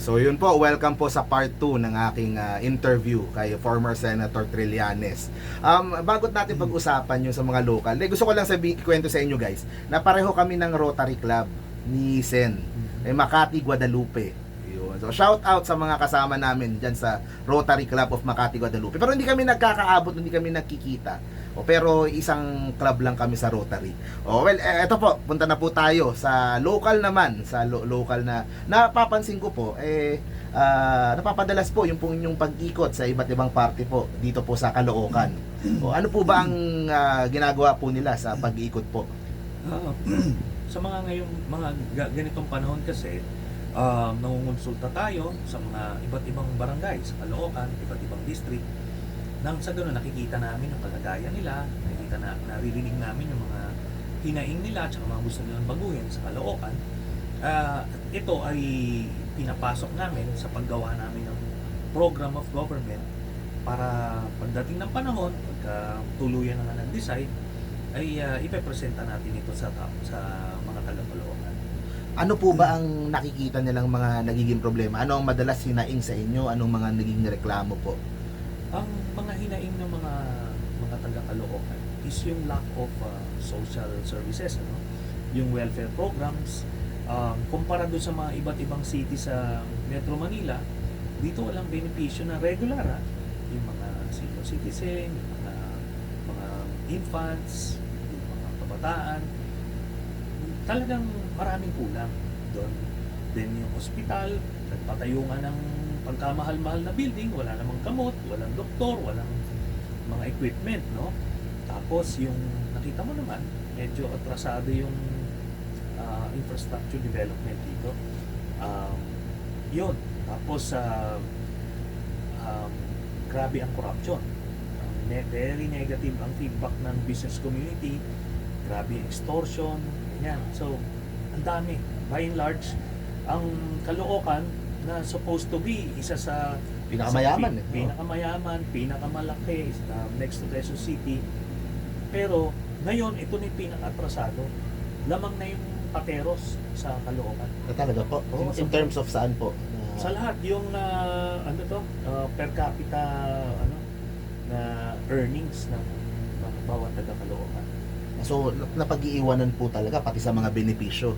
So yun po, welcome po sa part 2 ng aking ah, interview kay former Senator Trillanes. Um, bago natin pag-usapan yung sa mga local, eh, gusto ko lang sabihin, kwento sa inyo guys, na pareho kami ng Rotary Club ni Sen, eh, Makati, Guadalupe. So shout out sa mga kasama namin dyan sa Rotary Club of Makati, Guadalupe. Pero hindi kami nagkakaabot, hindi kami nagkikita. O, pero isang club lang kami sa Rotary. O, well, eh, eto po, punta na po tayo sa local naman, sa lo- local na napapansin ko po, eh, ah, napapadalas po yung pong inyong pag-ikot sa iba't ibang party po dito po sa Caloocan. O, ano po ba ang ah, ginagawa po nila sa pag-ikot po? Ah, sa mga ngayong mga ga- ganitong panahon kasi um, nangungonsulta tayo sa mga iba't ibang barangay sa Caloocan, iba't ibang district. Nang sa ganoon nakikita namin yung kalagayan nila, nakikita na naririnig namin yung mga hinaing nila at mga gusto nilang baguhin sa Caloocan. Ah, ito ay pinapasok namin sa paggawa namin ng program of government para pagdating ng panahon, pagka tuluyan na nga nag-decide, ay uh, ipepresenta natin ito sa sa mga taga-Caloocan. Ano po ba ang nakikita nilang mga nagiging problema? Ano ang madalas hinaing sa inyo? Anong mga nagiging reklamo po? Ang mga hinaing ng mga mga taga-Caloocan is yung lack of uh, social services, ano? Yung welfare programs, um, kumpara doon sa mga iba't ibang city sa Metro Manila, dito walang benepisyo na regular, ha? Yung mga senior citizen, yung mga mga infants, yung mga kabataan, talagang maraming kulang doon. Then yung hospital, nagpatayo nga ng pagkamahal-mahal na building, wala namang gamot, walang doktor, walang mga equipment, no? Tapos yung nakita mo naman, medyo atrasado yung ah, infrastructure development dito. Um, yun. Tapos ah, um, grabe ang corruption. Um, very negative ang feedback ng business community. Grabe extortion. Ganyan. So, ang dami. By and large, ang Caloocan na supposed to be isa sa Pinakamayaman sa eh. pi- Pinakamayaman, pinakamalaki, uh, next to Quezon City. Pero ngayon, ito na yung pinakatrasado. Lamang na yung pateros sa Caloocan. Na talaga po? Oo, in, in terms of saan po? Sa lahat, yung ah, ano to, ah, per capita ano na earnings ng ng bawat taga Caloocan. So, na- napag-iiwanan po talaga pati sa mga benepisyo.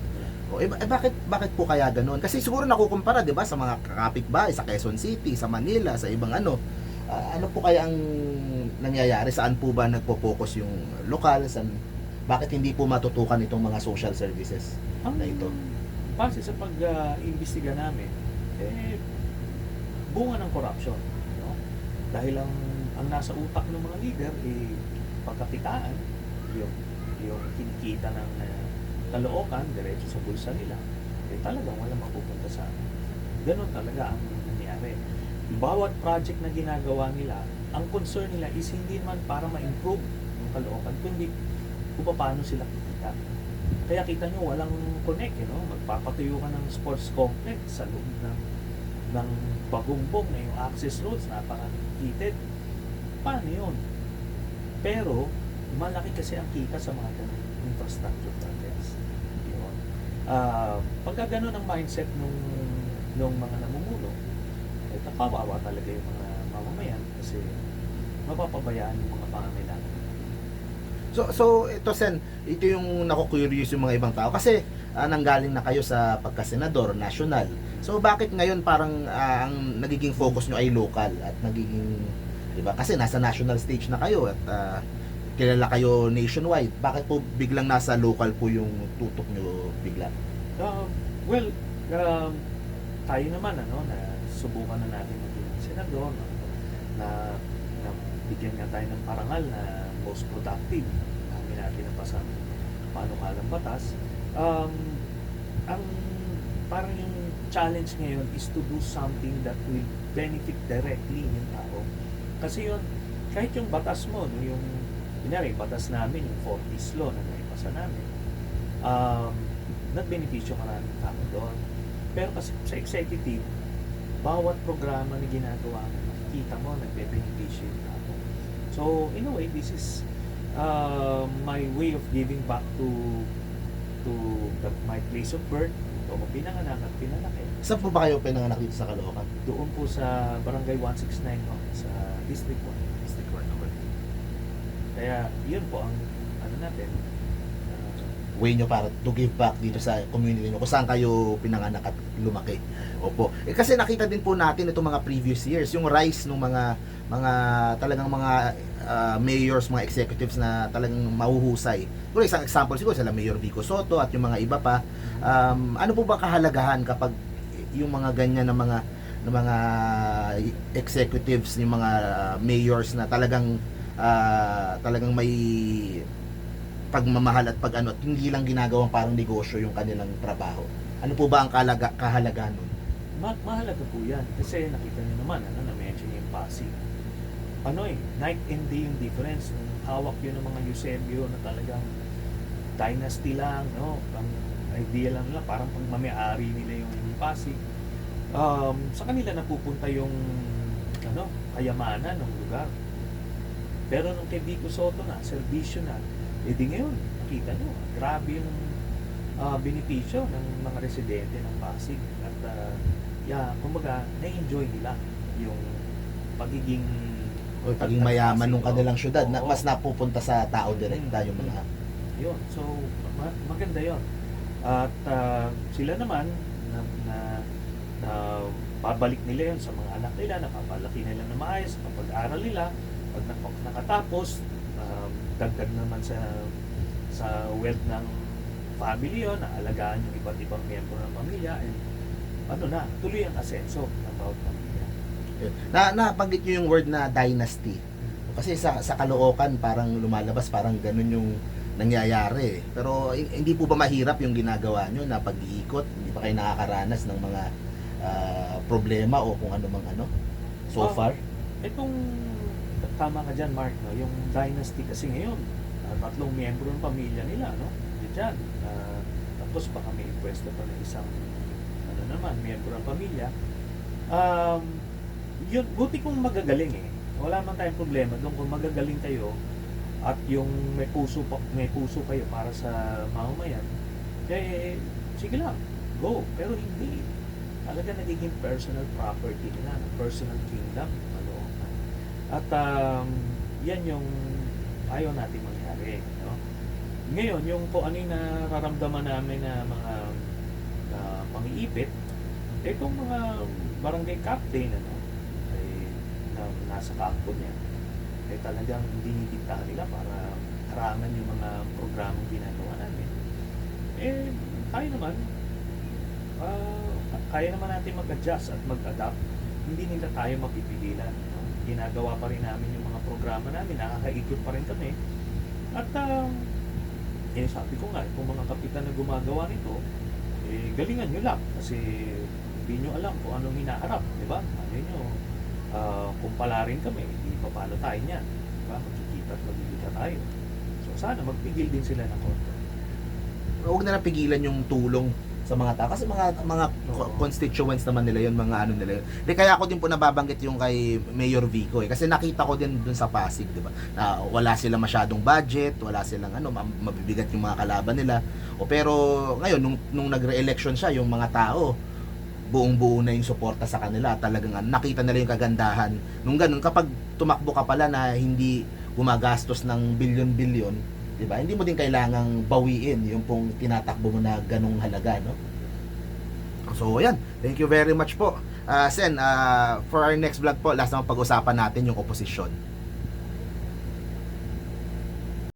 O, eh, eh, bakit bakit po kaya ganoon? Kasi siguro nakukumpara, 'di ba, sa mga kapitbahay sa Quezon City, sa Manila, sa ibang ano. Ah, ano po kaya ang nangyayari? Saan po ba nagpo-focus yung lokal? Saan bakit hindi po matutukan itong mga social services? Ang Na ito. base sa pag-imbestiga namin, eh, bunga ng corruption. No? Dahil ang, ang nasa utak ng mga leader, eh, pagkakitaan, yung, yung kinikita ng uh, kalookan, diretso sa bulsa nila, eh talagang walang mapupunta sa amin. Ganon talaga ang nangyari. Bawat project na ginagawa nila, ang concern nila is hindi man para ma-improve yung kalookan, kundi kung paano sila kikita. Kaya kita nyo, walang connect, you know? Magpapatayo ka ng sports complex sa loob ng, ng bagumbong na yung access roads, napaka-heated. Paano yun? Pero, malaki kasi ang kita sa mga ganung infrastructure projects. Yun. Ah, pagka ganun ang mindset nung, nung mga namumuno, eh, kawawa talaga yung mga mamamayan kasi mapapabayaan yung mga pangangailangan. So so ito sen, ito yung nako-curious yung mga ibang tao kasi ah, nanggaling na kayo sa pagka-senador national. So bakit ngayon parang ah, ang nagiging focus nyo ay local at nagiging 'di ba? Kasi nasa national stage na kayo at ah, kilala kayo nationwide. Bakit po biglang nasa local po yung tutok nyo bigla? Um, well, um, tayo naman ano na subukan na natin maging senador na, na, na bigyan nga tayo ng parangal na most productive namin natin na pasang panukalang batas. Um, ang parang yung challenge ngayon is to do something that will benefit directly yung tao. Kasi yun, kahit yung batas mo, no, yung, kunyari, batas namin, yung 40s law na naipasa namin, um, nagbenepisyo maraming tao doon. Pero kasi sa executive, bawat programa na ginagawa mo, makikita mo, nagbe-benepisyo yung tao. So, in a way, this is uh, my way of giving back to to the, my place of birth, ito ako pinanganak at pinalaki, Saan po ba kayo pinanganak dito sa Caloocan? Doon po sa Barangay 169 ho, sa District 1. Kaya yun po ang ano natin. way nyo para to give back dito sa community nyo kung saan kayo pinanganak at lumaki. Opo. Eh, kasi nakita din po natin itong mga previous years, yung rise ng mga mga talagang mga ah, mayors, mga executives na talagang mahuhusay. Siguro isang example siguro sila Mayor Vico Soto at yung mga iba pa. Um, ano po ba kahalagahan kapag yung mga ganyan na mga ng mga executives, yung mga ah, mayors na talagang ah, talagang may pagmamahal at pag ano, at hindi lang ginagawang parang negosyo yung kanilang trabaho. Ano po ba ang kalaga, kahalaga nun? Ma- mahalaga po yan. Kasi nakita niyo naman, ano, na-mention yung Pasig. Ano eh, night and day yung difference. Hawak yun ng mga Eusebio na talagang dynasty lang, no? Ang idea lang nila, parang pag mamayari nila yung Pasig. Um, sa kanila napupunta yung ano, kayamanan ng lugar. Pero nung kay Vico Soto na, serbisyo na, edi ngayon, nakita nyo, grabe yung ah, benepisyo ng mga residente ng Pasig. At ah, yeah, kumbaga, na-enjoy nila yung pagiging O paging mayaman ng kanilang syudad na mas napupunta sa tao direkta Mm. yung mga Yun. So, ma- maganda yon. At ah, sila naman, na, na, na babalik nila yun sa mga anak nila, napapalaki nila na maayos, kapag-aral nila, pag nak- nakatapos, um, dagdag naman sa sa wealth ng family yun, naalagaan yung iba't ibang miyembro ng pamilya, and ano na, tuloy ang asenso ng bawat pamilya. na nabanggit niyo yung word na dynasty. Kasi sa sa Caloocan parang lumalabas parang ganun yung nangyayari. Pero hindi po ba mahirap yung ginagawa nyo na pag-iikot? Hindi ba kayo nakakaranas ng mga ah, problema o kung ano mang ano? So Oh. far? Itong tama ka dyan, Mark, no? yung dynasty kasi ngayon, ah, tatlong miyembro ng pamilya nila, no? Diyan. Uh, tapos baka may pwesto pa ng isang ano naman, miyembro ng pamilya. Um, yun, buti kung magagaling eh. Wala man tayong problema doon kung magagaling kayo at yung may puso pa, may puso kayo para sa mamamayan, eh, sige lang, go. Pero hindi. Talaga nagiging personal property nila, personal kingdom. At um, yan yung ayaw natin mangyari. No? Ngayon, yung kung ano yung nararamdaman namin na mga na pangiipit, eh kung mga barangay captain, ano, ay na, nasa kampo niya, eh talagang dinidiktahan nila para harangan yung mga programang ginagawa namin. Eh, tayo naman, ah, kaya naman natin mag-adjust at mag-adapt. Hindi nila tayo mapipigilan. no? Ginagawa pa rin namin yung mga programa namin, nakakaikot pa rin kami. At um, eh, sabi ko nga, kung mga kapitan na gumagawa nito, eh, galingan nyo lang. Kasi hindi nyo alam kung anong hinaharap. Di ba? Ano nyo, ah, kung pala rin kami, hindi pa paano tayo niyan. Di ba? Magkikita at magkikita tayo. So sana magpigil din sila ng konti. Huwag na lang pigilan yung tulong sa mga tao kasi mga mga Oo. constituents naman nila yun, mga ano nila yun. Di kaya ako din po nababanggit yung kay Mayor Vico eh kasi nakita ko din dun sa Pasig, 'di ba? Na wala sila masyadong budget, wala silang ano, ma- mabibigat yung mga kalaban nila. O pero ngayon nung nung nagre-election siya, yung mga tao buong-buo na yung suporta sa kanila. Talagang nakita nila yung kagandahan. Nung ganun, kapag tumakbo ka pala na hindi gumagastos ng bilyon-bilyon, 'di ba? Hindi mo din kailangang bawiin yung pong tinatakbo mo na ganung halaga, no? So, ayan. Thank you very much po. Ah, Sen, ah, for our next vlog po, last naman pag-usapan natin yung oposisyon.